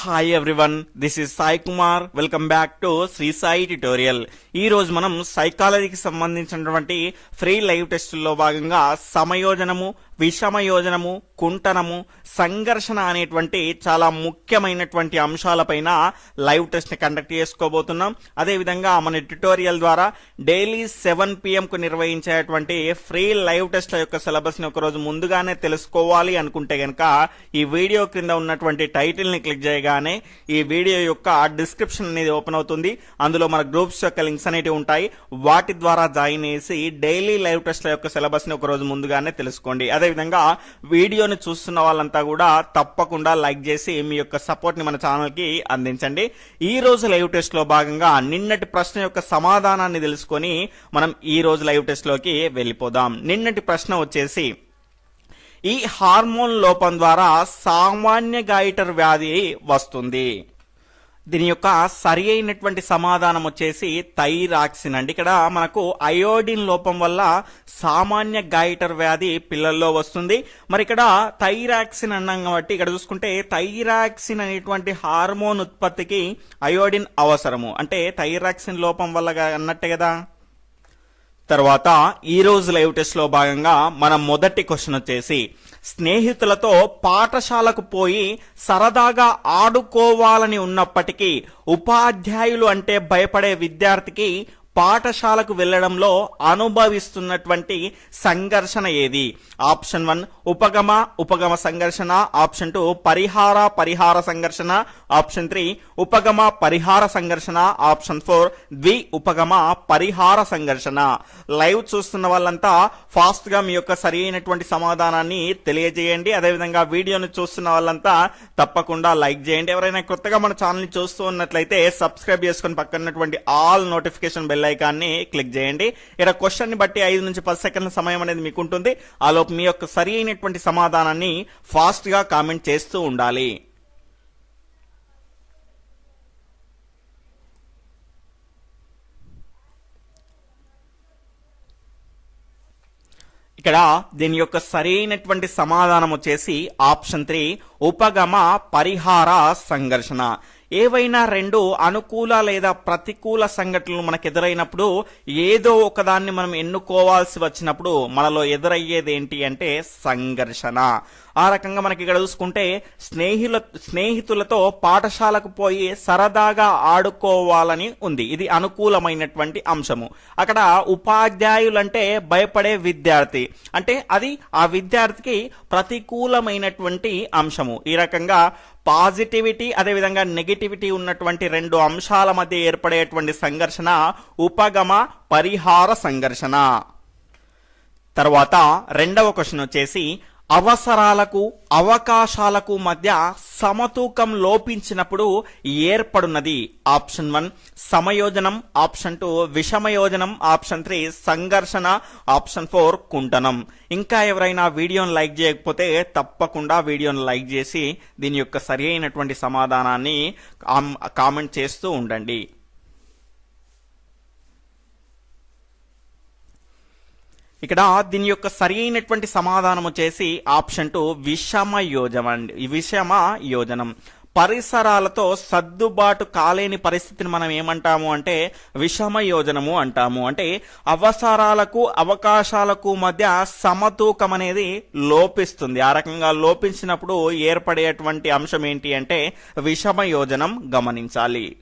Hi everyone this is Sai Kumar welcome back to Shri Sai tutorial ఈ రోజు మనం సైకాలజీకి సంబంధించినటువంటి ఫ్రీ లైవ్ టెస్టుల్లో భాగంగా సమయోజనము విషమయోజనము కుంటనము సంఘర్షణ అనేటువంటి చాలా ముఖ్యమైనటువంటి అంశాలపైన లైవ్ టెస్ట్ని కండక్ట్ చేసుకోబోతున్నాం. అదేవిధంగా మన ట్యుటోరియల్ ద్వారా డైలీ సెవెన్ పిఎం కు నిర్వహించేటువంటి ఫ్రీ లైవ్ టెస్ట్ల యొక్క సిలబస్ని ఒకరోజు ముందుగానే తెలుసుకోవాలి అనుకుంటే గనక ఈ వీడియో క్రింద ఉన్నటువంటి టైటిల్ని క్లిక్ చేయగానే ఈ వీడియో యొక్క డిస్క్రిప్షన్ అనేది ఓపెన్ అవుతుంది. అందులో మన గ్రూప్స్ యొక్క లింక్స్ అనేవి ఉంటాయి. వాటి ద్వారా జాయిన్ చేసి డైలీ లైవ్ టెస్ట్ల యొక్క సిలబస్ని ఒకరోజు ముందుగానే తెలుసుకోండి. అదే అదేవిధంగా వీడియోని చూస్తున్న వాళ్ళంతా కూడా తప్పకుండా లైక్ చేసి మీ యొక్క సపోర్ట్ని మన ఛానల్కి అందించండి. ఈ రోజు లైవ్ టెస్ట్లో భాగంగా నిన్నటి ప్రశ్న యొక్క సమాధానాన్ని తెలుసుకొని మనం ఈ రోజు లైవ్ టెస్ట్లోకి వెళ్ళిపోదాం. నిన్నటి ప్రశ్న వచ్చేసి ఈ హార్మోన్ లోపం ద్వారా సామాన్య గాయిటర్ వ్యాధి వస్తుంది. దీని యొక్క సరి అయినటువంటి సమాధానం వచ్చేసి థైరాక్సిన్ అండి. ఇక్కడ మనకు అయోడిన్ లోపం వల్ల సామాన్య గైటర్ వ్యాధి పిల్లల్లో వస్తుంది. మరి ఇక్కడ థైరాక్సిన్ అన్నాం కాబట్టి ఇక్కడ చూసుకుంటే థైరాక్సిన్ అనేటువంటి హార్మోన్ ఉత్పత్తికి అయోడిన్ అవసరము. అంటే థైరాక్సిన్ లోపం వల్ల అన్నట్టే కదా. తర్వాత ఈ రోజు లైవ్ టెస్ట్లో భాగంగా మన మొదటి క్వశ్చన్ వచ్చేసి స్నేహితులతో పాఠశాలకు పోయి సరదాగా ఆడుకోవాలని ఉన్నప్పటికీ ఉపాధ్యాయులు అంటే భయపడే విద్యార్థికి పాఠశాలకు వెళ్ళడంలో అనుభవిస్తున్నటువంటి సంఘర్షణ ఏది? ఆప్షన్ వన్ ఉపగమ ఉపగమ సంఘర్షణ. ఆప్షన్ టూ పరిహార పరిహార సంఘర్షణ. ఆప్షన్ త్రీ ఉపగమ పరిహార సంఘర్షణ. ఆప్షన్ ఫోర్ ద్వి ఉపగమ పరిహార సంఘర్షణ. లైవ్ చూస్తున్న వాళ్ళంతా ఫాస్ట్గా మీ యొక్క సరి అయినటువంటి సమాధానాన్ని తెలియజేయండి. అదేవిధంగా వీడియోని చూస్తున్న వాళ్ళంతా తప్పకుండా లైక్ చేయండి. ఎవరైనా కొత్తగా మన ఛానల్ని చూస్తూ ఉన్నట్లయితే సబ్స్క్రైబ్ చేసుకుని పక్కనటువంటి ఆల్ నోటిఫికేషన్ బెల్ ఐకాన్ని క్లిక్ చేయండి. ఇక్కడ క్వశ్చన్ని బట్టి ఐదు నుంచి పది సెకండ్ల సమయం అనేది మీకు ఉంటుంది ఆలోపు మీ యొక్క సరి అయినటువంటి సమాధానాన్ని ఫాస్ట్గా కామెంట్ చేస్తూ ఉండాలి. ఇక్కడ దీని యొక్క సరైనటువంటి సమాధానం వచ్చేసి ఆప్షన్ త్రీ ఉపగమ పరిహార సంఘర్షణ. ఏవైనా రెండు అనుకూల లేదా ప్రతికూల సంఘటనలు మనకు ఎదురైనప్పుడు ఏదో ఒకదాన్ని మనం ఎన్నుకోవాల్సి వచ్చినప్పుడు మనలో ఎదురయ్యేది ఏంటి అంటే సంఘర్షణ. ఆ రకంగా మనకి ఇక్కడ చూసుకుంటే స్నేహితుల స్నేహితులతో పాఠశాలకు పోయి సరదాగా ఆడుకోవాలని ఉంది. ఇది అనుకూలమైనటువంటి అంశము. అక్కడ ఉపాధ్యాయులంటే భయపడే విద్యార్థి. అంటే అది ఆ విద్యార్థికి ప్రతికూలమైనటువంటి అంశము. ఈ రకంగా పాజిటివిటీ అదేవిధంగా నెగిటివిటీ ఉన్నటువంటి రెండు అంశాల మధ్య ఏర్పడేటువంటి సంఘర్షణ ఉపగమ పరిహార సంఘర్షణ. తర్వాత రెండవ క్వశ్చన్ వచ్చేసి అవసరాలకు అవకాశాలకు మధ్య సమతూకం లోపించినప్పుడు ఏర్పడున్నది. ఆప్షన్ వన్ సమయోజనం. ఆప్షన్ టూ విషమయోజనం. ఆప్షన్ త్రీ సంఘర్షణ. ఆప్షన్ ఫోర్ కుంటనం. ఇంకా ఎవరైనా వీడియోను లైక్ చేయకపోతే తప్పకుండా వీడియోను లైక్ చేసి దీని యొక్క సరి అయినటువంటి సమాధానాన్ని కామెంట్ చేస్తూ ఉండండి. ఇక్కడ దీని యొక్క సరి అయినటువంటి సమాధానం వచ్చేసి ఆప్షన్ టు విషమ యోజన అండి. విషమ యోజనం. పరిసరాలతో సర్దుబాటు కాలేని పరిస్థితిని మనం ఏమంటాము అంటే విషమ యోజనము అంటాము. అంటే అవసరాలకు అవకాశాలకు మధ్య సమతూకం అనేది లోపిస్తుంది. ఆ రకంగా లోపించినప్పుడు ఏర్పడేటువంటి అంశం ఏంటి అంటే విషమ యోజనం గమనించాలి.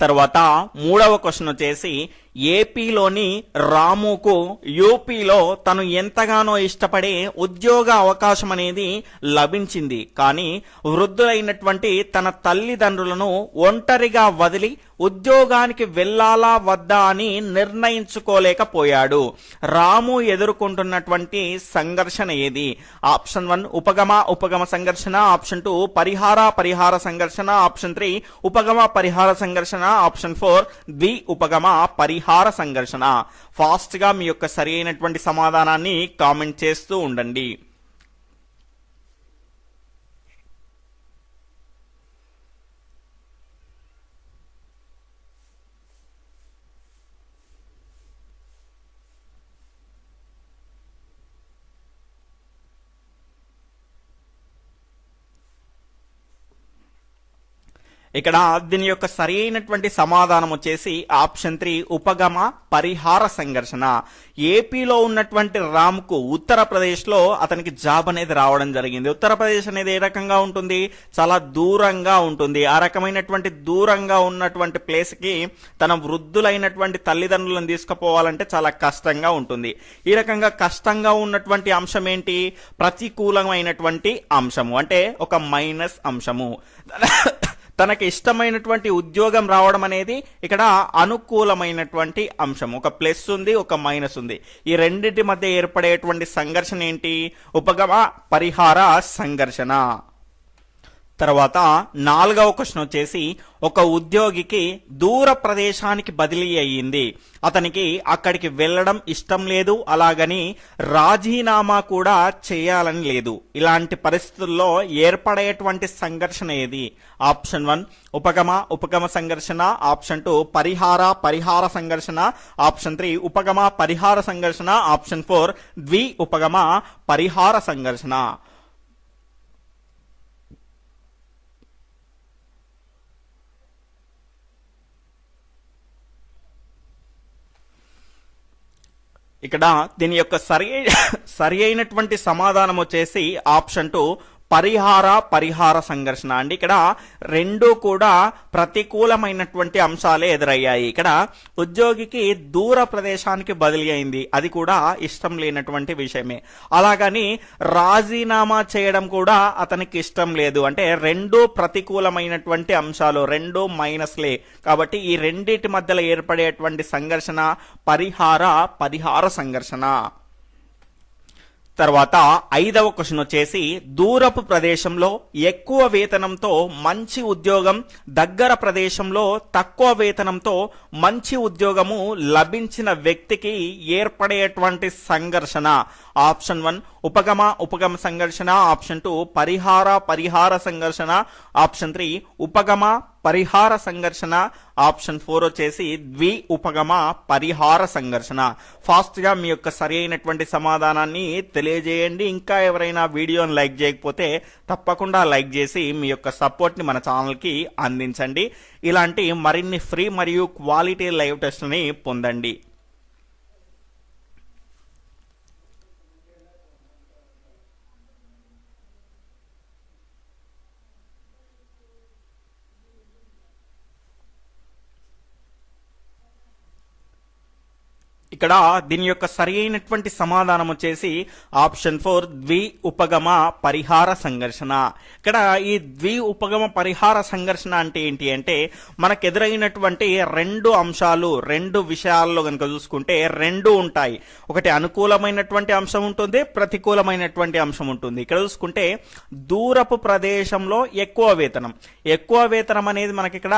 తర్వాత మూడవ క్వశ్చన్ వచ్చేసి ఏపీలోని రాముకు యూపీలో తను ఎంతగానో ఇష్టపడే ఉద్యోగ అవకాశం అనేది లభించింది. కానీ వృద్ధులైనటువంటి తన తల్లిదండ్రులను ఒంటరిగా వదిలి ఉద్యోగానికి వెళ్ళాలా వద్దా అని నిర్ణయించుకోలేకపోయాడు. రాము ఎదుర్కొంటున్నటువంటి సంఘర్షణ ఏది? ఆప్షన్ వన్ ఉపగమ ఉపగమ సంఘర్షణ. ఆప్షన్ టూ పరిహార పరిహార సంఘర్షణ. ఆప్షన్ త్రీ ఉపగమ పరిహార సంఘర్షణ. ఆప్షన్ ఫోర్ ద్వి ఉపగమ పరిహార సంఘర్షణ. ఫాస్ట్గా మీ యొక్క సరి అయినటువంటి సమాధానాన్ని కామెంట్ చేస్తూ ఉండండి. ఇక్కడ దీని యొక్క సరి అయినటువంటి సమాధానం వచ్చేసి ఆప్షన్ త్రీ ఉపగమ పరిహార సంఘర్షణ. ఏపీలో ఉన్నటువంటి రామ్కు ఉత్తరప్రదేశ్లో అతనికి జాబ్ అనేది రావడం జరిగింది. ఉత్తరప్రదేశ్ అనేది ఏ రకంగా ఉంటుంది? చాలా దూరంగా ఉంటుంది. ఆ రకమైనటువంటి దూరంగా ఉన్నటువంటి ప్లేస్కి తన వృద్ధులైనటువంటి తల్లిదండ్రులను తీసుకుపోవాలంటే చాలా కష్టంగా ఉంటుంది. ఈ రకంగా కష్టంగా ఉన్నటువంటి అంశం ఏంటి? ప్రతికూలమైనటువంటి అంశము. అంటే ఒక మైనస్ అంశము. తనకి ఇష్టమైనటువంటి ఉద్యోగం రావడం అనేది ఇక్కడ అనుకూలమైనటువంటి అంశం ఒక ప్లస్ ఉంది ఒక మైనస్ ఉంది. ఈ రెండింటి మధ్య ఏర్పడేటువంటి సంఘర్షణ ఏంటి? ఉపగమ పరిహార సంఘర్షణ. తర్వాత నాలుగవ క్వశ్చన్ వచ్చేసి ఒక ఉద్యోగికి దూర ప్రదేశానికి బదిలీ అయ్యింది. అతనికి అక్కడికి వెళ్ళడం ఇష్టం లేదు అలాగని రాజీనామా కూడా చేయాలని లేదు. ఇలాంటి పరిస్థితుల్లో ఏర్పడేటువంటి సంఘర్షణ ఏది? ఆప్షన్ వన్ ఉపగమ ఉపగమ సంఘర్షణ. ఆప్షన్ టూ పరిహార పరిహార సంఘర్షణ. ఆప్షన్ త్రీ ఉపగమ పరిహార సంఘర్షణ. ఆప్షన్ ఫోర్ ద్వి ఉపగమ పరిహార సంఘర్షణ. ఇక్కడ దీని యొక్క సరి సరి అయినటువంటి సమాధానం వచ్చేసి ఆప్షన్ టూ పరిహార పరిహార సంఘర్షణ అండి. ఇక్కడ రెండు కూడా ప్రతికూలమైనటువంటి అంశాలే ఎదురయ్యాయి. ఇక్కడ ఉద్యోగికి దూర ప్రదేశానికి బదిలీ అయింది. అది కూడా ఇష్టం లేనటువంటి విషయమే. అలాగని రాజీనామా చేయడం కూడా అతనికి ఇష్టం లేదు. అంటే రెండు ప్రతికూలమైనటువంటి అంశాలు రెండు మైనస్లే. కాబట్టి ఈ రెండింటి మధ్యలో ఏర్పడేటువంటి సంఘర్షణ పరిహార పరిహార సంఘర్షణ. తర్వాత ఐదవ క్వశ్చన్ వచ్చేసి దూరపు ప్రదేశంలో ఎక్కువ వేతనంతో మంచి ఉద్యోగం దగ్గర ప్రదేశంలో తక్కువ వేతనంతో మంచి ఉద్యోగము లభించిన వ్యక్తికి ఏర్పడేటువంటి సంఘర్షణ. ఆప్షన్ వన్ ఉపగమ ఉపగమ సంఘర్షణ ఆప్షన్ టూ పరిహార పరిహార సంఘర్షణ ఆప్షన్ త్రీ ఉపగమ పరిహార సంఘర్షణ ఆప్షన్ ఫోర్ వచ్చేసి ద్వి ఉపగమ పరిహార సంఘర్షణ. ఫాస్ట్గా మీ యొక్క సరి అయినటువంటి సమాధానాన్ని తెలియజేయండి. ఇంకా ఎవరైనా వీడియోని లైక్ చేయకపోతే తప్పకుండా లైక్ చేసి మీ యొక్క సపోర్ట్ని మన ఛానల్కి అందించండి. ఇలాంటి మరిన్ని ఫ్రీ మరియు క్వాలిటీ లైవ్ టెస్ట్ని పొందండి. ఇక్కడ దీని యొక్క సరి అయినటువంటి సమాధానం వచ్చేసి ఆప్షన్ ఫోర్ ద్వి ఉపగమ పరిహార సంఘర్షణ. ఇక్కడ ఈ ద్వి ఉపగమ పరిహార సంఘర్షణ అంటే ఏంటి అంటే మనకు ఎదురైనటువంటి రెండు అంశాలు రెండు విషయాల్లో కనుక చూసుకుంటే రెండు ఉంటాయి. ఒకటి అనుకూలమైనటువంటి అంశం ఉంటుంది ప్రతికూలమైనటువంటి అంశం ఉంటుంది. ఇక్కడ చూసుకుంటే దూరపు ప్రదేశంలో ఎక్కువ వేతనం. ఎక్కువ వేతనం అనేది మనకి ఇక్కడ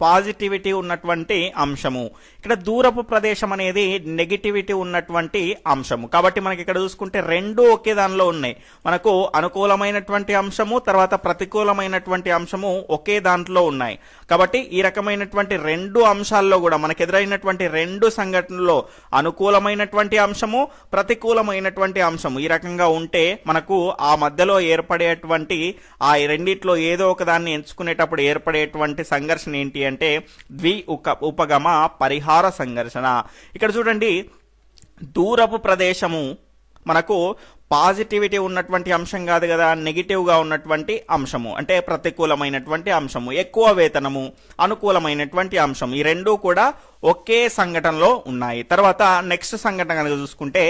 పాజిటివిటీ ఉన్నటువంటి అంశము. ఇక్కడ దూరపు ప్రదేశం అనేది నెగిటివిటీ ఉన్నటువంటి అంశము. కాబట్టి మనకి ఇక్కడ చూసుకుంటే రెండు ఒకే దానిలో ఉన్నాయి. మనకు అనుకూలమైనటువంటి అంశము తర్వాత ప్రతికూలమైనటువంటి అంశము ఒకే దాంట్లో ఉన్నాయి. కాబట్టి ఈ రకమైనటువంటి రెండు అంశాల్లో కూడా మనకు ఎదురైనటువంటి రెండు సంఘటనలో అనుకూలమైనటువంటి అంశము ప్రతికూలమైనటువంటి అంశము ఈ రకంగా ఉంటే మనకు ఆ మధ్యలో ఏర్పడేటువంటి ఆ రెండిట్లో ఏదో ఒక దాన్ని ఎంచుకునేటప్పుడు ఏర్పడేటువంటి సంఘర్షణ ఏంటి అంటే ద్వి ఉక ఉపగమ పరిహార సంఘర్షణ. ఇక్కడ చూడండి దూరపు ప్రదేశము మనకు పాజిటివిటీ ఉన్నటువంటి అంశం కాదు కదా నెగిటివ్గా ఉన్నటువంటి అంశము అంటే ప్రతికూలమైనటువంటి అంశము ఎక్కువ వేతనము అనుకూలమైనటువంటి అంశం ఈ రెండు కూడా ఒకే సంఘటనలో ఉన్నాయి. తర్వాత నెక్స్ట్ సంఘటన కనుక చూసుకుంటే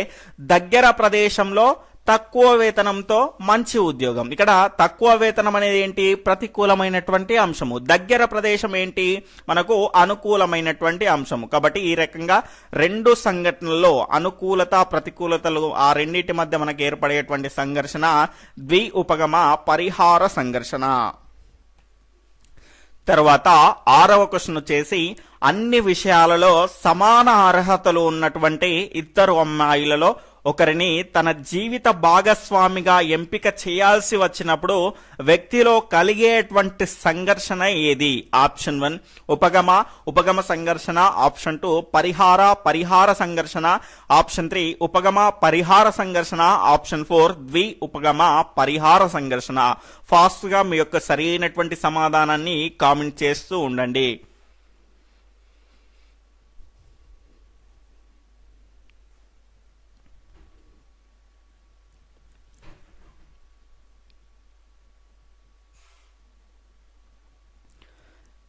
దగ్గర ప్రదేశంలో తక్కువ వేతనంతో మంచి ఉద్యోగం. ఇక్కడ తక్కువ వేతనం అనేది ఏంటి? ప్రతికూలమైనటువంటి అంశము. దగ్గర ప్రదేశం ఏంటి? మనకు అనుకూలమైనటువంటి అంశము. కాబట్టి ఈ రకంగా రెండు సంఘటనల్లో అనుకూలత ప్రతికూలతలు ఆ రెండింటి మధ్య మనకు ఏర్పడేటువంటి సంఘర్షణ ద్వి ఉపగమ పరిహార సంఘర్షణ. తర్వాత ఆరవ క్వశ్చన్ వచ్చేసి అన్ని విషయాలలో సమాన అర్హతలు ఉన్నటువంటి ఇద్దరు అమ్మాయిలలో ఒకరిని తన జీవిత భాగస్వామిగా ఎంపిక చేయాల్సి వచ్చినప్పుడు వ్యక్తిలో కలిగేటువంటి సంఘర్షణ ఏది? ఆప్షన్ వన్ ఉపగమ ఉపగమ సంఘర్షణ. ఆప్షన్ టూ పరిహార పరిహార సంఘర్షణ. ఆప్షన్ త్రీ ఉపగమ పరిహార సంఘర్షణ. ఆప్షన్ ఫోర్ ద్వి ఉపగమ పరిహార సంఘర్షణ. ఫాస్ట్గా మీ యొక్క సరైనటువంటి సమాధానాన్ని కామెంట్ చేస్తూ ఉండండి.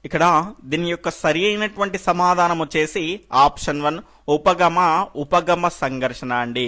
ఇక్కడ దీని యొక్క సరి అయినటువంటి సమాధానం వచ్చేసి ఆప్షన్ వన్ ఉపగమ ఉపగమ సంఘర్షణ అండి.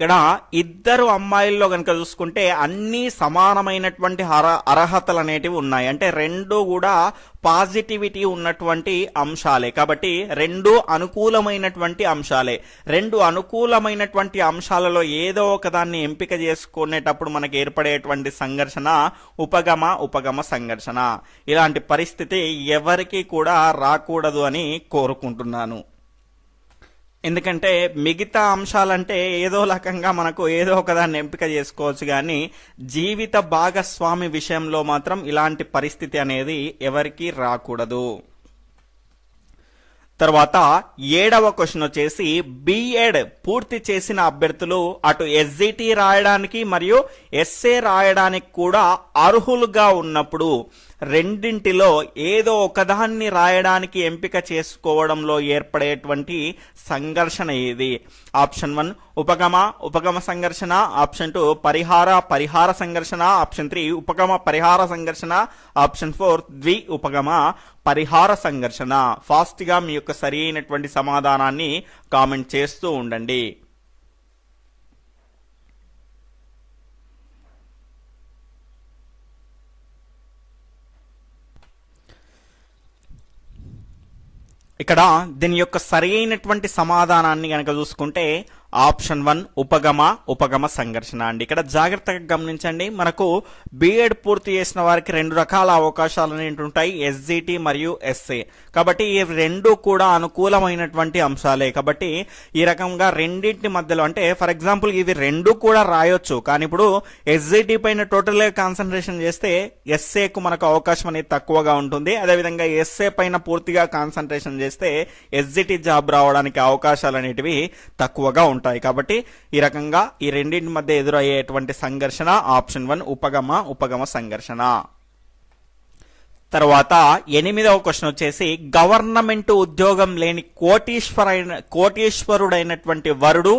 ఇక్కడ ఇద్దరు అమ్మాయిల్లో కనుక చూసుకుంటే అన్ని సమానమైనటువంటి అర అర్హతలు అనేటివి ఉన్నాయి. అంటే రెండు కూడా పాజిటివిటీ ఉన్నటువంటి అంశాలే. కాబట్టి రెండు అనుకూలమైనటువంటి అంశాలే. రెండు అనుకూలమైనటువంటి అంశాలలో ఏదో ఒకదాన్ని ఎంపిక చేసుకునేటప్పుడు మనకు ఏర్పడేటువంటి సంఘర్షణ ఉపగమ ఉపగమ సంఘర్షణ. ఇలాంటి పరిస్థితి ఎవరికీ కూడా రాకూడదు అని కోరుకుంటున్నాను. ఎందుకంటే మిగతా అంశాలంటే ఏదో రకంగా మనకు ఏదో ఒకదాన్ని ఎంపిక చేసుకోవచ్చు కానీ జీవిత భాగస్వామి విషయంలో మాత్రం ఇలాంటి పరిస్థితి అనేది ఎవరికీ రాకూడదు. తర్వాత ఏడవ క్వశ్చన్ వచ్చేసి బిఎడ్ పూర్తి చేసిన అభ్యర్థులు అటు ఎస్జిటి రాయడానికి మరియు ఎస్ఏ రాయడానికి కూడా అర్హులుగా ఉన్నప్పుడు రెండింటిలో ఏదో ఒకదాన్ని రాయడానికి ఎంపిక చేసుకోవడంలో ఏర్పడేటువంటి సంఘర్షణ ఏది? ఆప్షన్ వన్ ఉపగమ ఉపగమ సంఘర్షణ. ఆప్షన్ టూ పరిహార పరిహార సంఘర్షణ. ఆప్షన్ త్రీ ఉపగమ పరిహార సంఘర్షణ. ఆప్షన్ ఫోర్ ద్వి ఉపగమ పరిహార సంఘర్షణ. ఫాస్ట్గా మీ యొక్క సరి అయినటువంటి సమాధానాన్ని కామెంట్ చేస్తూ ఉండండి. ఇక్కడ దీని యొక్క సరి అయినటువంటి సమాధానాన్ని గనక చూసుకుంటే ఆప్షన్ వన్ ఉపగమ ఉపగమ సంఘర్షణ అండి. ఇక్కడ జాగ్రత్తగా గమనించండి. మనకు బీఎడ్ పూర్తి చేసిన వారికి రెండు రకాల అవకాశాలు అనేవి ఉంటాయి. ఎస్జిటి మరియు ఎస్ఏ కాబట్టి ఈ రెండు కూడా అనుకూలమైనటువంటి అంశాలే. కాబట్టి ఈ రకంగా రెండింటి మధ్యలో అంటే ఫర్ ఎగ్జాంపుల్ ఇవి రెండు కూడా రాయొచ్చు. కానీ ఇప్పుడు ఎస్జిటి పైన టోటల్గా కాన్సన్ట్రేషన్ చేస్తే ఎస్ఏకు మనకు అవకాశం అనేది తక్కువగా ఉంటుంది. అదేవిధంగా ఎస్ఏ పైన పూర్తిగా కాన్సన్ట్రేషన్ చేస్తే ఎస్జిటి జాబ్ రావడానికి అవకాశాలు అనేటివి తక్కువగా ఉంటాయి. ఉంటాయి. కాబట్టి ఈ రకంగా ఈ రెండింటి మధ్య ఎదురయ్యేటువంటి సంఘర్షణ ఆప్షన్ వన్ ఉపగమ ఉపగమ సంఘర్షణ. తర్వాత ఎనిమిదవ క్వశ్చన్ వచ్చేసి గవర్నమెంట్ ఉద్యోగం లేని కోటీశ్వరైన కోటీశ్వరుడైనటువంటి వరుడు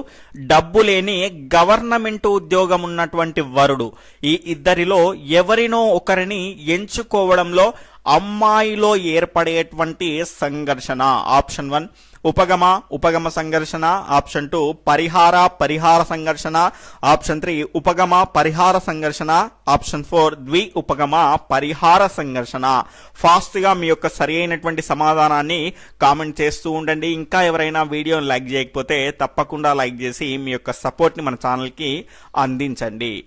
డబ్బు లేని గవర్నమెంట్ ఉద్యోగం ఉన్నటువంటి వరుడు. ఈ ఇద్దరిలో ఎవరినో ఒకరిని ఎంచుకోవడంలో అమ్మాయిలో ఏర్పడేటువంటి సంఘర్షణ. ఆప్షన్ వన్ ఉపగమ ఉపగమ సంఘర్షణ. ఆప్షన్ టూ పరిహార పరిహార సంఘర్షణ. ఆప్షన్ త్రీ ఉపగమ పరిహార సంఘర్షణ. ఆప్షన్ ఫోర్ ద్వి ఉపగమ పరిహార సంఘర్షణ. ఫాస్ట్గా మీ యొక్క సరి అయినటువంటి సమాధానాన్ని కామెంట్ చేస్తూ ఉండండి. ఇంకా ఎవరైనా వీడియోని లైక్ చేయకపోతే తప్పకుండా లైక్ చేసి మీ యొక్క సపోర్ట్ని మన ఛానల్కి అందించండి.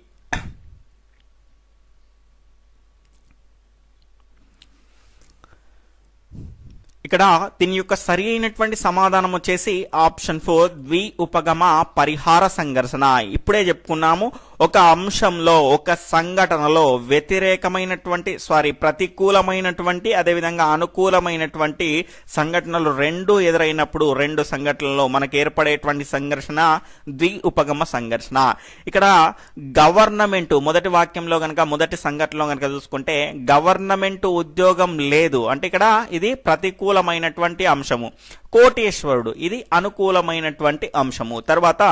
ఇక్కడ దీని యొక్క సరి అయినటువంటి సమాధానం వచ్చేసి ఆప్షన్ ఫోర్ ద్వి ఉపగమ పరిహార సంఘర్షణ. ఇప్పుడే చెప్పుకున్నాము. ఒక అంశంలో ఒక సంఘటనలో వ్యతిరేకమైనటువంటి సారీ ప్రతికూలమైనటువంటి అదేవిధంగా అనుకూలమైనటువంటి సంఘటనలు రెండు ఎదురైనప్పుడు రెండు సంఘటనలు మనకు ఏర్పడేటువంటి సంఘర్షణ ద్వి ఉపగమ సంఘర్షణ. ఇక్కడ గవర్నమెంట్ మొదటి వాక్యంలో కనుక మొదటి సంఘటనలో కనుక చూసుకుంటే గవర్నమెంట్ ఉద్యోగం లేదు. అంటే ఇక్కడ ఇది ప్రతికూలమైనటువంటి అంశము. కోటేశ్వరుడు. ఇది అనుకూలమైనటువంటి అంశము. తర్వాత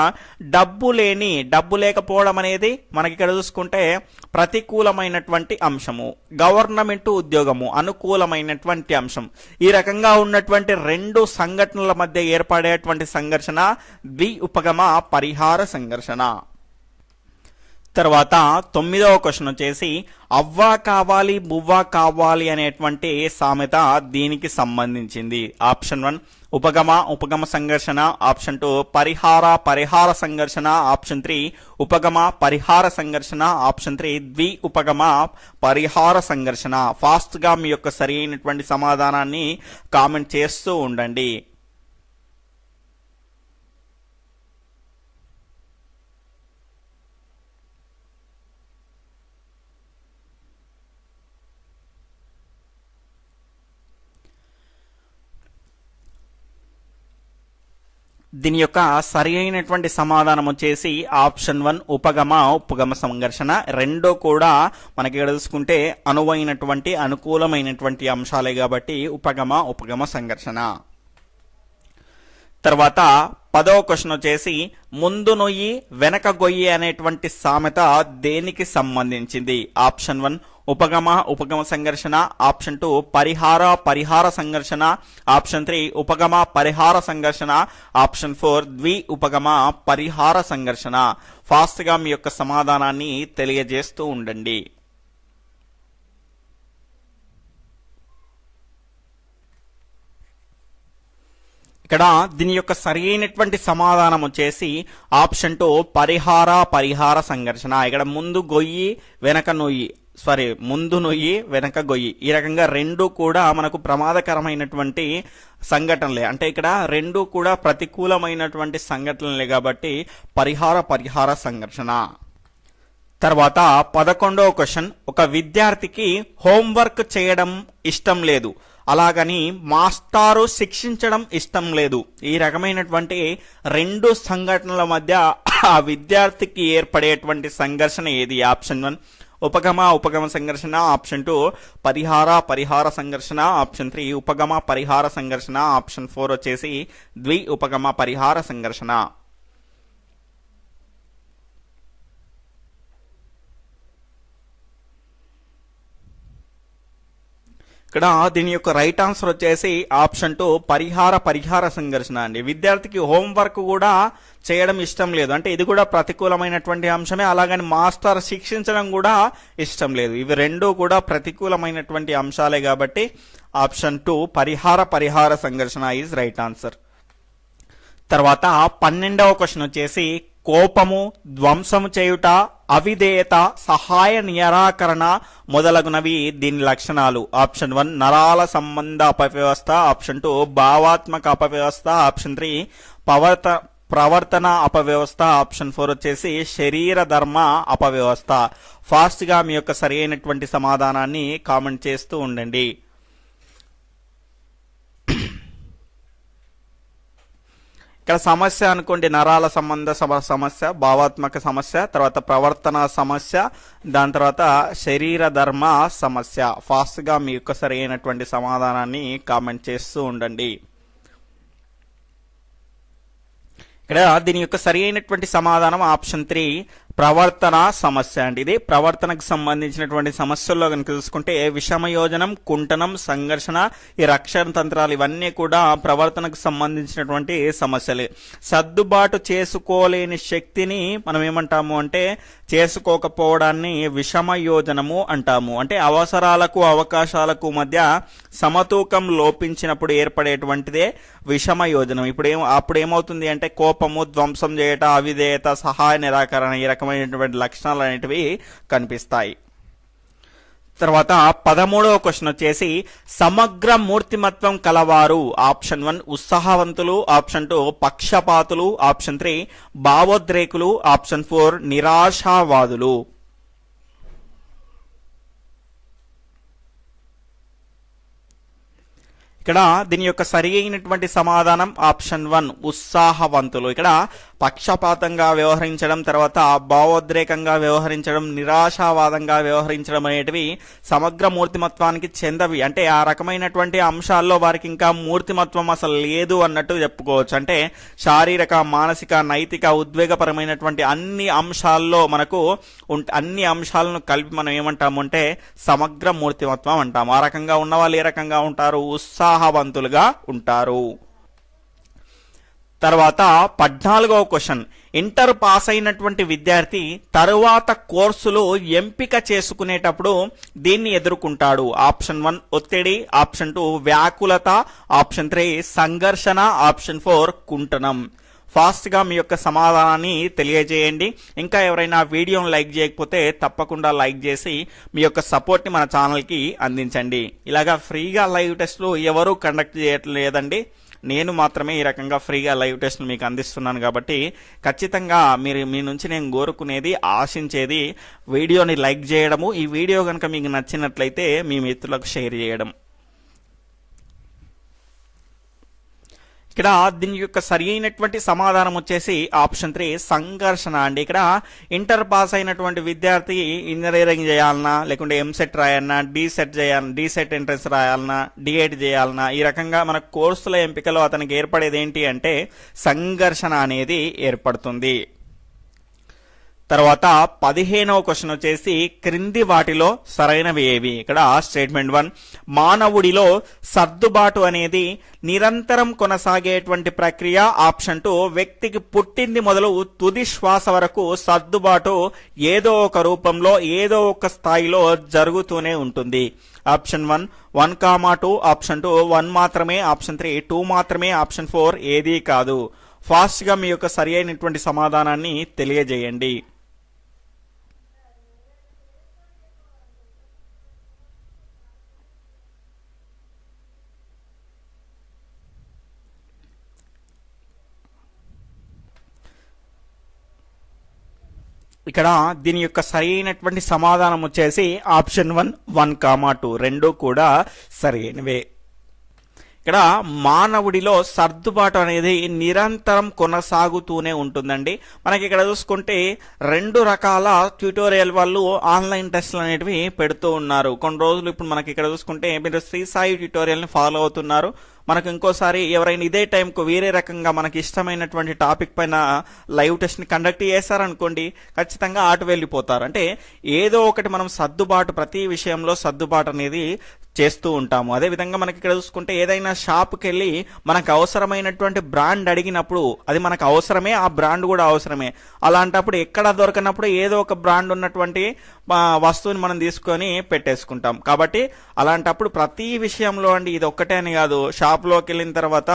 డబ్బు లేని డబ్బు లేకపోవడం అనేది మనకి ఇక్కడ చూసుకుంటే ప్రతికూలమైనటువంటి అంశము. గవర్నమెంట్ ఉద్యోగము అనుకూలమైనటువంటి అంశం. ఈ రకంగా ఉన్నటువంటి రెండు సంఘటనల మధ్య ఏర్పడేటువంటి సంఘర్షణ ద్వి ఉపగమ పరిహార సంఘర్షణ. తర్వాత తొమ్మిదవ క్వశ్చన్ వచ్చేసి అవ్వా కావాలి బువ్వా కావాలి అనేటువంటి సామెత దీనికి సంబంధించింది. ఆప్షన్ వన్ ఉపగమ ఉపగమ సంఘర్షణ. ఆప్షన్ టూ పరిహార పరిహార సంఘర్షణ. ఆప్షన్ త్రీ ఉపగమ పరిహార సంఘర్షణ. ఆప్షన్ త్రీ ద్వి ఉపగమ పరిహార సంఘర్షణ. ఫాస్ట్గా మీ యొక్క సరైనటువంటి సమాధానాన్ని కామెంట్ చేస్తూ ఉండండి. దీని యొక్క సరి అయినటువంటి సమాధానం వచ్చేసి ఆప్షన్ వన్ ఉపగమ ఉపగమ సంఘర్షణ. రెండో కూడా మనకి ఇక్కడ చూసుకుంటే అనువైనటువంటి అనుకూలమైనటువంటి అంశాలే కాబట్టి ఉపగమ ఉపగమ సంఘర్షణ. తర్వాత పదవ క్వశ్చన్ వచ్చేసి ముందు నొయ్యి వెనక గొయ్యి అనేటువంటి సామెత దేనికి సంబంధించింది? ఆప్షన్ వన్ ఉపగమ ఉపగమ సంఘర్షణ ఆప్షన్ టూ పరిహార పరిహార సంఘర్షణ ఆప్షన్ త్రీ ఉపగమ పరిహార సంఘర్షణ ఆప్షన్ ఫోర్ ద్వి ఉపగమ పరిహార సంఘర్షణ. ఫాస్ట్గా మీ యొక్క సమాధానాన్ని తెలియజేస్తూ ఉండండి. ఇక్కడ దీని యొక్క సరి అయినటువంటి సమాధానం వచ్చేసి ఆప్షన్ టూ పరిహార పరిహార సంఘర్షణ. ఇక్కడ ముందు గొయ్యి వెనక నొయ్యి. సారీ ముందు నొయ్యి వెనక గొయ్యి. ఈ రకంగా రెండు కూడా మనకు ప్రమాదకరమైనటువంటి సంఘటనలే. అంటే ఇక్కడ రెండు కూడా ప్రతికూలమైనటువంటి సంఘటనలే కాబట్టి పరిహార పరిహార సంఘర్షణ. తర్వాత పదకొండవ క్వశ్చన్. ఒక విద్యార్థికి హోంవర్క్ చేయడం ఇష్టం లేదు. అలాగని మాస్టారు శిక్షించడం ఇష్టం లేదు. ఈ రకమైనటువంటి రెండు సంఘటనల మధ్య ఆ విద్యార్థికి ఏర్పడేటువంటి సంఘర్షణ ఏది? Option one. ఉపగమ ఉపగమ సంఘర్షణ. ఆప్షన్ టూ పరిహార పరిహార సంఘర్షణ. ఆప్షన్ త్రీ ఉపగమ పరిహార సంఘర్షణ. ఆప్షన్ ఫోర్ వచ్చేసి ద్వి ఉపగమ పరిహార సంఘర్షణ. ఇక్కడ దీని యొక్క రైట్ ఆన్సర్ వచ్చేసి ఆప్షన్ టూ పరిహార పరిహార సంఘర్షణ అండి. విద్యార్థికి హోంవర్క్ కూడా చేయడం ఇష్టం లేదు. అంటే ఇది కూడా ప్రతికూలమైనటువంటి అంశమే. అలాగని మాస్టర్ శిక్షించడం కూడా ఇష్టం లేదు. ఇవి రెండు కూడా ప్రతికూలమైనటువంటి అంశాలే కాబట్టి ఆప్షన్ టూ పరిహార పరిహార సంఘర్షణ ఈజ్ రైట్ ఆన్సర్ తర్వాత పన్నెండవ క్వశ్చన్ వచ్చేసి కోపము ధ్వంసము చేయుట అవిధేయత సహాయ నిరాకరణ మొదలగునవి దీని లక్షణాలు. ఆప్షన్ వన్ నరాల సంబంధ అపవ్యవస్థ. ఆప్షన్ టూ భావాత్మక అపవ్యవస్థ. ఆప్షన్ త్రీ పవర్త ప్రవర్తన అపవ్యవస్థ. ఆప్షన్ ఫోర్ వచ్చేసి శరీర ధర్మ అపవ్యవస్థ. ఫాస్ట్గా మీ యొక్క సరైనటువంటి సమాధానాన్ని కామెంట్ చేస్తూ ఉండండి. ఇక్కడ సమస్య అనుకోండి నరాల సంబంధ సమస్య భావాత్మక సమస్య తర్వాత ప్రవర్తన సమస్య దాని తర్వాత శరీర ధర్మ సమస్య. ఫాస్ట్గా మీ యొక్క సరైనటువంటి సమాధానాన్ని కామెంట్ చేస్తూ ఉండండి. ఇక్కడ దీని యొక్క సరి అయినటువంటి సమాధానం ఆప్షన్ త్రీ. ప్రవర్తన సమస్య అండి. ఇది ప్రవర్తనకు సంబంధించినటువంటి సమస్యల్లో కనుక చూసుకుంటే విషమయోజనం కుంటనం సంఘర్షణ ఈ రక్షణ తంత్రాలు ఇవన్నీ కూడా ప్రవర్తనకు సంబంధించినటువంటి సమస్యలే. సర్దుబాటు చేసుకోలేని శక్తిని మనం ఏమంటాము అంటే చేసుకోకపోవడాన్ని విషమయోజనము అంటాము. అంటే అవసరాలకు అవకాశాలకు మధ్య సమతూకం లోపించినప్పుడు ఏర్పడేటువంటిదే విషమయోజనం. ఇప్పుడు ఏం అప్పుడు ఏమవుతుంది అంటే కోపము ధ్వంసం చేయట అవిధేయత సహాయ నిరాకరణ ఈ రకమైనటువంటి లక్షణాలు అనేటివి కనిపిస్తాయి. తర్వాత పదమూడవ క్వశ్చన్ వచ్చేసి సమగ్ర మూర్తిమత్వం కలవారు. ఆప్షన్ వన్ ఉత్సాహవంతులు. ఆప్షన్ టూ పక్షపాతులు. ఆప్షన్ త్రీ భావోద్రేకులు. ఆప్షన్ ఫోర్ నిరాశావాదులు. ఇక్కడ దీని యొక్క సరి అయినటువంటి సమాధానం ఆప్షన్ వన్ ఉత్సాహవంతులు. ఇక్కడ పక్షపాతంగా వ్యవహరించడం తర్వాత భావోద్రేకంగా వ్యవహరించడం నిరాశావాదంగా వ్యవహరించడం అనేటివి సమగ్ర మూర్తిమత్వానికి చెందవి. అంటే ఆ రకమైనటువంటి అంశాల్లో వారికి ఇంకా మూర్తిమత్వం అసలు లేదు అన్నట్టు చెప్పుకోవచ్చు. అంటే శారీరక మానసిక నైతిక ఉద్వేగపరమైనటువంటి అన్ని అంశాల్లో మనకు అన్ని అంశాలను కలిపి మనం ఏమంటాము అంటే సమగ్ర మూర్తిమత్వం అంటాము. ఆ రకంగా ఉన్నవాళ్ళు ఏ రకంగా ఉంటారు? ఉత్సాహ ఉత్సాహవంతులుగా ఉంటారు. తర్వాత పద్నాలుగవ క్వశ్చన్. ఇంటర్ పాస్ అయినటువంటి విద్యార్థి తరువాత కోర్సులు ఎంపిక చేసుకునేటప్పుడు దీన్ని ఎదుర్కొంటాడు. ఆప్షన్ వన్ ఒత్తిడి ఆప్షన్ టూ వ్యాకులత ఆప్షన్ త్రీ సంఘర్షణ ఆప్షన్ ఫోర్ కుంటనం. ఫాస్ట్గా మీ యొక్క సమాధానాన్ని తెలియజేయండి. ఇంకా ఎవరైనా వీడియోను లైక్ చేయకపోతే తప్పకుండా లైక్ చేసి మీ యొక్క సపోర్ట్ని మన ఛానల్కి అందించండి. ఇలాగా ఫ్రీగా లైవ్ టెస్ట్లు ఎవరూ కండక్ట్ చేయట్లేదండి. నేను మాత్రమే ఈ రకంగా ఫ్రీగా లైవ్ టెస్ట్లు మీకు అందిస్తున్నాను కాబట్టి ఖచ్చితంగా మీరు మీ నుంచి నేను కోరుకునేది ఆశించేది వీడియోని లైక్ చేయడము. ఈ వీడియో కనుక మీకు నచ్చినట్లయితే మీ మిత్రులకు షేర్ చేయడం. ఇక్కడ దీని యొక్క సరి అయినటువంటి సమాధానం వచ్చేసి ఆప్షన్ త్రీ సంఘర్షణ అండి. ఇక్కడ ఇంటర్ పాస్ అయినటువంటి విద్యార్థి ఇంజనీరింగ్ చేయాలన్నా లేకుంటే ఎంసెట్ రాయాలన్నా డిసెట్ చేయాలన్నా డిసెట్ ఎంట్రెన్స్ రాయాలన్నా డిఎడ్ చేయాలన్నా ఈ రకంగా మన కోర్సుల ఎంపికలో అతనికి ఏర్పడేది ఏంటి అంటే సంఘర్షణ అనేది ఏర్పడుతుంది. తర్వాత పదిహేనవ క్వశ్చన్ వచ్చేసి క్రింది వాటిలో సరైనవి ఏవి? ఇక్కడ స్టేట్మెంట్ వన్ మానవుడిలో సర్దుబాటు అనేది నిరంతరం కొనసాగేటువంటి ప్రక్రియ. ఆప్షన్ టూ వ్యక్తికి పుట్టింది మొదలు తుది శ్వాస వరకు సర్దుబాటు ఏదో ఒక రూపంలో ఏదో ఒక స్థాయిలో జరుగుతూనే ఉంటుంది. Option one one comma two option two one మాత్రమే. ఆప్షన్ త్రీ టూ మాత్రమే. ఆప్షన్ ఫోర్ ఏదీ కాదు. ఫాస్ట్గా మీ యొక్క సరి అయినటువంటి సమాధానాన్ని తెలియజేయండి. ఇక్కడ దీని యొక్క సరైనటువంటి సమాధానం వచ్చేసి option one one comma two. రెండు కూడా సరైనవే. ఇక్కడ మానవుడిలో సర్దుబాటు అనేది నిరంతరం కొనసాగుతూనే ఉంటుందండి. మనకి ఇక్కడ చూసుకుంటే రెండు రకాల ట్యూటోరియల్ వాళ్ళు ఆన్లైన్ టెస్ట్లు అనేటివి పెడుతూ ఉన్నారు. కొన్ని రోజులు ఇప్పుడు మనకి ఇక్కడ చూసుకుంటే మీరు శ్రీ సాయి ట్యూటోరియల్ని ఫాలో అవుతున్నారు. మనకు ఇంకోసారి ఎవరైనా ఇదే టైంకు వేరే రకంగా మనకి ఇష్టమైనటువంటి టాపిక్ పైన లైవ్ టెస్ట్ని కండక్ట్ చేశారనుకోండి ఖచ్చితంగా ఆటు వెళ్ళిపోతారు. అంటే ఏదో ఒకటి మనం సర్దుబాటు ప్రతి విషయంలో సర్దుబాటు అనేది చేస్తూ ఉంటాము. అదేవిధంగా మనకి ఇక్కడ చూసుకుంటే ఏదైనా షాప్కి వెళ్ళి మనకు అవసరమైనటువంటి బ్రాండ్ అడిగినప్పుడు అది మనకు అవసరమే ఆ బ్రాండ్ కూడా అవసరమే. అలాంటప్పుడు ఎక్కడ దొరకనప్పుడు ఏదో ఒక బ్రాండ్ ఉన్నటువంటి వస్తువుని మనం తీసుకొని పెట్టేసుకుంటాం. కాబట్టి అలాంటప్పుడు ప్రతి విషయంలో అండి ఇది ఒక్కటే అని కాదు షాప్ షాప్లోకి వెళ్ళిన తర్వాత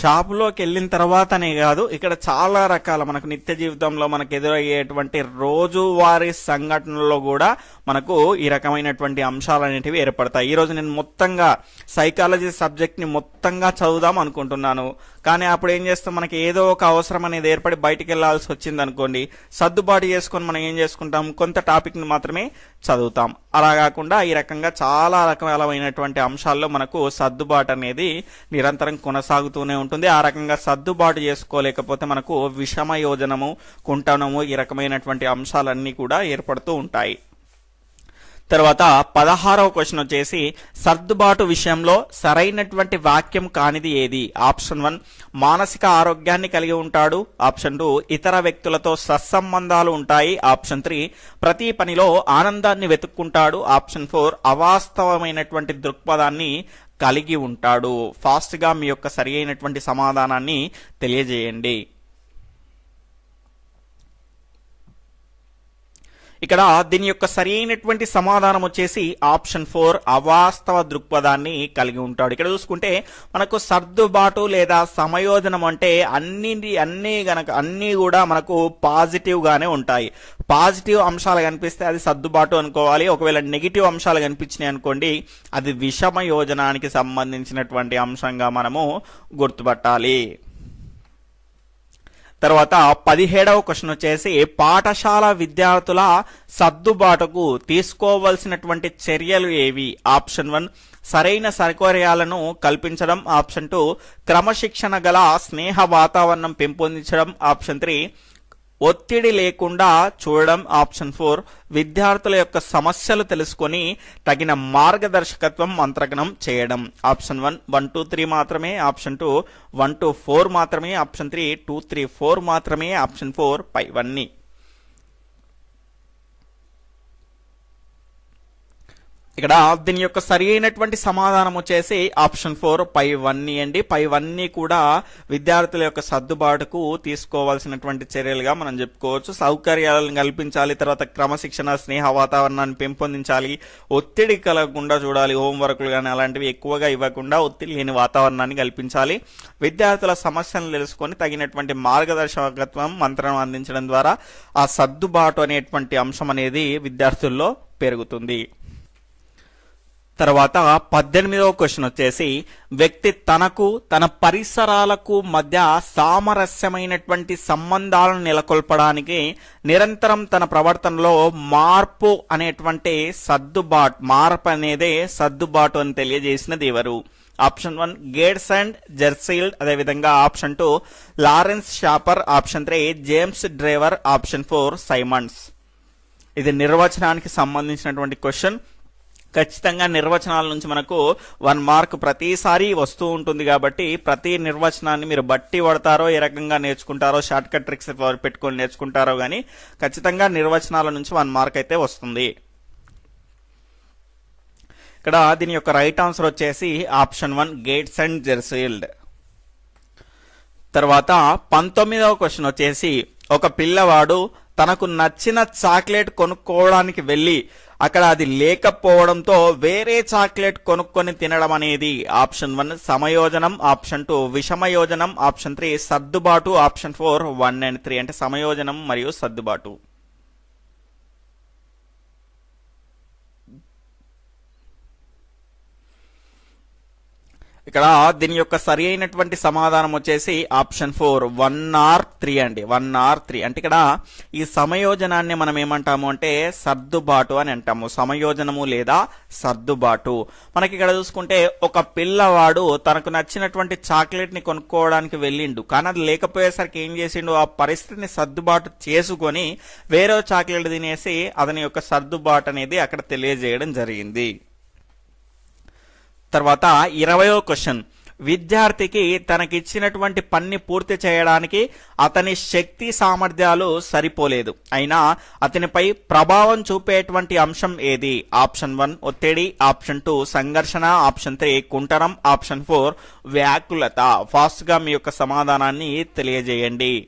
షాపులోకి వెళ్ళిన తర్వాతనే కాదు ఇక్కడ చాలా రకాల మనకు నిత్య జీవితంలో మనకు ఎదురయ్యేటువంటి రోజువారీ సంఘటనల్లో కూడా మనకు ఈ రకమైనటువంటి అంశాలు అనేటివి ఏర్పడతాయి. ఈరోజు నేను మొత్తంగా సైకాలజీ సబ్జెక్ట్ని మొత్తంగా చదువుదాం అనుకుంటున్నాను. కానీ అప్పుడు ఏం చేస్తాం? మనకి ఏదో ఒక అవసరం అనేది ఏర్పడి బయటికి వెళ్ళాల్సి వచ్చింది అనుకోండి సర్దుబాటు చేసుకొని మనం ఏం చేసుకుంటాం? కొంత టాపిక్ని మాత్రమే చదువుతాం. అలా కాకుండా ఈ రకంగా చాలా రకాలైనటువంటి అంశాల్లో మనకు సర్దుబాటు అనేది నిరంతరం కొనసాగుతూనే ఉంటుంది. ఆ రకంగా సర్దుబాటు చేసుకోలేకపోతే మనకు విషమ యోజనము కుంటనము ఈ రకమైనటువంటి అంశాలన్నీ కూడా ఏర్పడుతూ ఉంటాయి. తర్వాత పదహారవ క్వశ్చన్ వచ్చేసి సర్దుబాటు విషయంలో సరైనటువంటి వాక్యం కానిది ఏది? ఆప్షన్ వన్ మానసిక ఆరోగ్యాన్ని కలిగి ఉంటాడు. ఆప్షన్ టూ ఇతర వ్యక్తులతో సత్సంబంధాలు ఉంటాయి. ఆప్షన్ త్రీ ప్రతి పనిలో ఆనందాన్ని వెతుక్కుంటాడు. ఆప్షన్ ఫోర్ అవాస్తవమైనటువంటి దృక్పథాన్ని కలిగి ఉంటాడు. ఫాస్ట్గా మీ యొక్క సరి అయినటువంటి సమాధానాన్ని తెలియజేయండి. ఇక్కడ దీని యొక్క సరైనటువంటి సమాధానం వచ్చేసి ఆప్షన్ ఫోర్ అవాస్తవ దృక్పథాన్ని కలిగి ఉంటాడు. ఇక్కడ చూసుకుంటే మనకు సర్దుబాటు లేదా సమయోజనం అంటే అన్ని అన్ని గనక అన్నీ కూడా మనకు పాజిటివ్గానే ఉంటాయి. పాజిటివ్ అంశాలు కనిపిస్తే అది సర్దుబాటు అనుకోవాలి. ఒకవేళ నెగిటివ్ అంశాలు కనిపించినాయి అనుకోండి అది విషమ యోజనానికి సంబంధించినటువంటి అంశంగా మనము గుర్తుపట్టాలి. తర్వాత పదిహేడవ క్వశ్చన్ వచ్చేసి పాఠశాల విద్యార్థుల సర్దుబాటుకు తీసుకోవలసినటువంటి చర్యలు ఏవి? ఆప్షన్ వన్ సరైన సౌకర్యాలను కల్పించడం. ఆప్షన్ టూ క్రమశిక్షణ గల స్నేహ వాతావరణం పెంపొందించడం. ఆప్షన్ త్రీ ఒత్తిడి లేకుండా చూడడం ఆప్షన్ ఫోర్. విద్యార్థుల యొక్క సమస్యలు తెలుసుకొని తగిన మార్గదర్శకత్వం మంత్రగ్నం చేయడం. Option one one two three మాత్రమే. Option two one two four మాత్రమే. Option three two three four మాత్రమే. ఆప్షన్ ఫోర్ పైవన్నీ ఇక్కడ దీని యొక్క సరి అయినటువంటి సమాధానం వచ్చేసి ఆప్షన్ ఫోర్ పై వన్నీ అండి. పైవన్నీ కూడా విద్యార్థుల యొక్క సర్దుబాటుకు తీసుకోవాల్సినటువంటి చర్యలుగా మనం చెప్పుకోవచ్చు. సౌకర్యాలను కల్పించాలి తర్వాత క్రమశిక్షణ స్నేహ వాతావరణాన్ని పెంపొందించాలి ఒత్తిడి కలగకుండా చూడాలి హోంవర్క్లు కానీ అలాంటివి ఎక్కువగా ఇవ్వకుండా ఒత్తిడి లేని వాతావరణాన్ని కల్పించాలి. విద్యార్థుల సమస్యలను తెలుసుకొని తగినటువంటి మార్గదర్శకత్వం మంత్రం అందించడం ద్వారా ఆ సర్దుబాటు అనేటువంటి అంశం అనేది విద్యార్థుల్లో పెరుగుతుంది. తర్వాత పద్దెనిమిదవ క్వశ్చన్ వచ్చేసి వ్యక్తి తనకు తన పరిసరాలకు మధ్య సామరస్యమైనటువంటి సంబంధాలను నెలకొల్పడానికి నిరంతరం తన ప్రవర్తనలో మార్పు అనేటువంటి సర్దుబాటు మార్పు అనేదే సర్దుబాటు అని తెలియజేసినది ఎవరు option one Gates and Jersild అదేవిధంగా option two Lawrence Shaffer option three James Drever option four Symonds. ఇది నిర్వచనానికి సంబంధించినటువంటి క్వశ్చన్. ఖచ్చితంగా నిర్వచనాల నుంచి మనకు వన్ మార్క్ ప్రతిసారి వస్తూ ఉంటుంది కాబట్టి ప్రతి నిర్వచనాన్ని మీరు బట్టి పడతారో ఏ రకంగా నేర్చుకుంటారో షార్ట్ కట్ ట్రిక్స్ పెట్టుకొని నేర్చుకుంటారో కానీ ఖచ్చితంగా నిర్వచనాల నుంచి వన్ మార్క్ అయితే వస్తుంది. ఇక్కడ దీని యొక్క రైట్ ఆన్సర్ వచ్చేసి option one Gates and Jersild. తర్వాత పంతొమ్మిదవ క్వశ్చన్ వచ్చేసి ఒక పిల్లవాడు తనకు నచ్చిన చాక్లెట్ కొనుక్కోవడానికి వెళ్ళి అక్కడ అది లేకపోవడంతో వేరే చాక్లెట్ కొనుక్కొని తినడం అనేది ఆప్షన్ వన్ సమయోజనం ఆప్షన్ టూ విషమయోజనం ఆప్షన్ త్రీ సర్దుబాటు option four one and three అంటే సమయోజనం మరియు సర్దుబాటు. ఇక్కడ దీని యొక్క సరి అయినటువంటి సమాధానం వచ్చేసి option four one or three అండి. One or three. అంటే ఇక్కడ ఈ సమయోజనాన్ని మనం ఏమంటాము అంటే సర్దుబాటు అని అంటాము. సమయోజనము లేదా సర్దుబాటు. మనకి ఇక్కడ చూసుకుంటే ఒక పిల్లవాడు తనకు నచ్చినటువంటి చాక్లెట్ని కొనుక్కోవడానికి వెళ్ళిండు. కానీ అది లేకపోయేసరికి ఏం చేసిండు? ఆ పరిస్థితిని సర్దుబాటు చేసుకొని వేరే చాక్లెట్ తినేసి అతని యొక్క సర్దుబాటు అనేది అక్కడ తెలియజేయడం జరిగింది. తర్వాత ఇరవయో క్వశ్చన్. విద్యార్థికి తనకిచ్చినటువంటి పని పూర్తి చేయడానికి అతని శక్తి సామర్థ్యాలు సరిపోలేదు. అయినా అతనిపై ప్రభావం చూపేటువంటి అంశం ఏది? ఆప్షన్ వన్ ఒత్తిడి ఆప్షన్ టూ సంఘర్షణ ఆప్షన్ త్రీ కుంటరం ఆప్షన్ ఫోర్ వ్యాకులత. ఫాస్ట్గా మీ యొక్క సమాధానాన్ని తెలియజేయండి.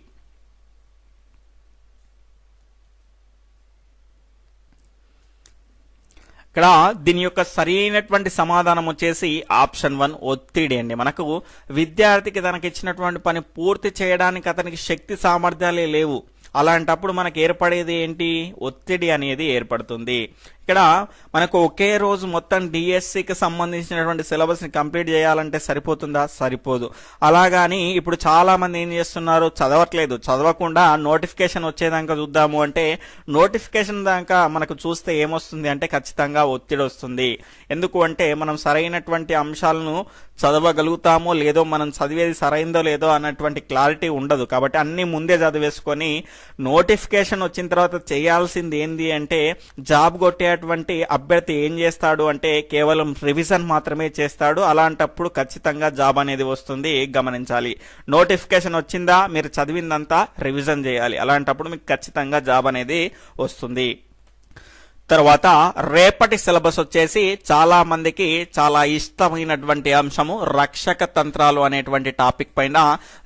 ఇక్కడ దీని యొక్క సరైనటువంటి సమాధానం వచ్చేసి ఆప్షన్ వన్ ఒత్తిడి అండి. మనకు విద్యార్థికి తనకి ఇచ్చినటువంటి పని పూర్తి చేయడానికి అతనికి శక్తి సామర్థ్యాలే లేవు. అలాంటప్పుడు మనకు ఏర్పడేది ఏంటి? ఒత్తిడి అనేది ఏర్పడుతుంది. ఇక్కడ మనకు ఒకే రోజు మొత్తం డిఎస్సికి సంబంధించినటువంటి సిలబస్ని కంప్లీట్ చేయాలంటే సరిపోతుందా? సరిపోదు. అలాగని ఇప్పుడు చాలామంది ఏం చేస్తున్నారు? చదవట్లేదు. చదవకుండా నోటిఫికేషన్ వచ్చేదాకా చూద్దాము అంటే నోటిఫికేషన్ దాకా మనకు చూస్తే ఏమొస్తుంది అంటే ఖచ్చితంగా ఒత్తిడి వస్తుంది. ఎందుకు అంటే మనం సరైనటువంటి అంశాలను చదవగలుగుతామో లేదో మనం చదివేది సరైందో లేదో అన్నటువంటి క్లారిటీ ఉండదు. కాబట్టి అన్నీ ముందే చదివేసుకొని నోటిఫికేషన్ వచ్చిన తర్వాత చేయాల్సింది ఏంది అంటే జాబ్ కొట్టేటువంటి అభ్యర్థి ఏం చేస్తాడు అంటే కేవలం రివిజన్ మాత్రమే చేస్తాడు. అలాంటప్పుడు ఖచ్చితంగా జాబ్ అనేది వస్తుంది. గమనించాలి. నోటిఫికేషన్ వచ్చిందా? మీరు చదివిందంతా రివిజన్ చేయాలి. అలాంటప్పుడు మీకు ఖచ్చితంగా జాబ్ అనేది వస్తుంది. తర్వాత రేపటి సిలబస్ వచ్చేసి చాలా మందికి చాలా ఇష్టమైనటువంటి అంశము రక్షక తంత్రాలు అనేటువంటి టాపిక్ పైన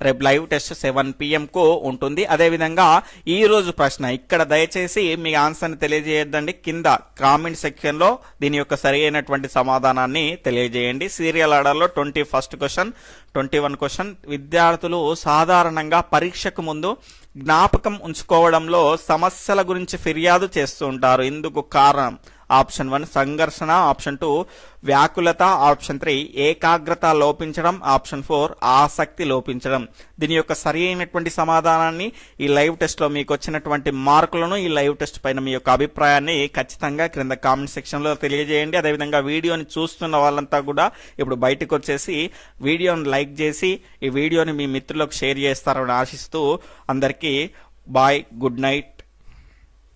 రేపు లైవ్ టెస్ట్ సెవెన్ పిఎంకు ఉంటుంది. అదేవిధంగా ఈ రోజు ప్రశ్న ఇక్కడ దయచేసి మీ ఆన్సర్ని తెలియజేయద్దండి. కింద కామెంట్ సెక్షన్లో దీని యొక్క సరి అయినటువంటి సమాధానాన్ని తెలియజేయండి. సీరియల్ ఆర్డర్లో twenty first question twenty one question. విద్యార్థులు సాధారణంగా పరీక్షకు ముందు జ్ఞాపకం ఉంచుకోవడంలో సమస్యల గురించి ఫిర్యాదు చేస్తూ ఉంటారు. ఇందుకు కారణం ఆప్షన్ వన్ సంఘర్షణ ఆప్షన్ టూ వ్యాకులత ఆప్షన్ త్రీ ఏకాగ్రత లోపించడం ఆప్షన్ ఫోర్ ఆసక్తి లోపించడం. దీని యొక్క సరి అయినటువంటి సమాధానాన్ని ఈ లైవ్ టెస్ట్లో మీకు వచ్చినటువంటి మార్కులను ఈ లైవ్ టెస్ట్ పైన మీ యొక్క అభిప్రాయాన్ని ఖచ్చితంగా క్రింద కామెంట్ సెక్షన్లో తెలియజేయండి. అదేవిధంగా వీడియోని చూస్తున్న వాళ్ళంతా కూడా ఇప్పుడు బయటకు వచ్చేసి వీడియోని లైక్ చేసి ఈ వీడియోని మీ మిత్రులకు షేర్ చేస్తారని ఆశిస్తూ అందరికీ బాయ్ గుడ్ నైట్.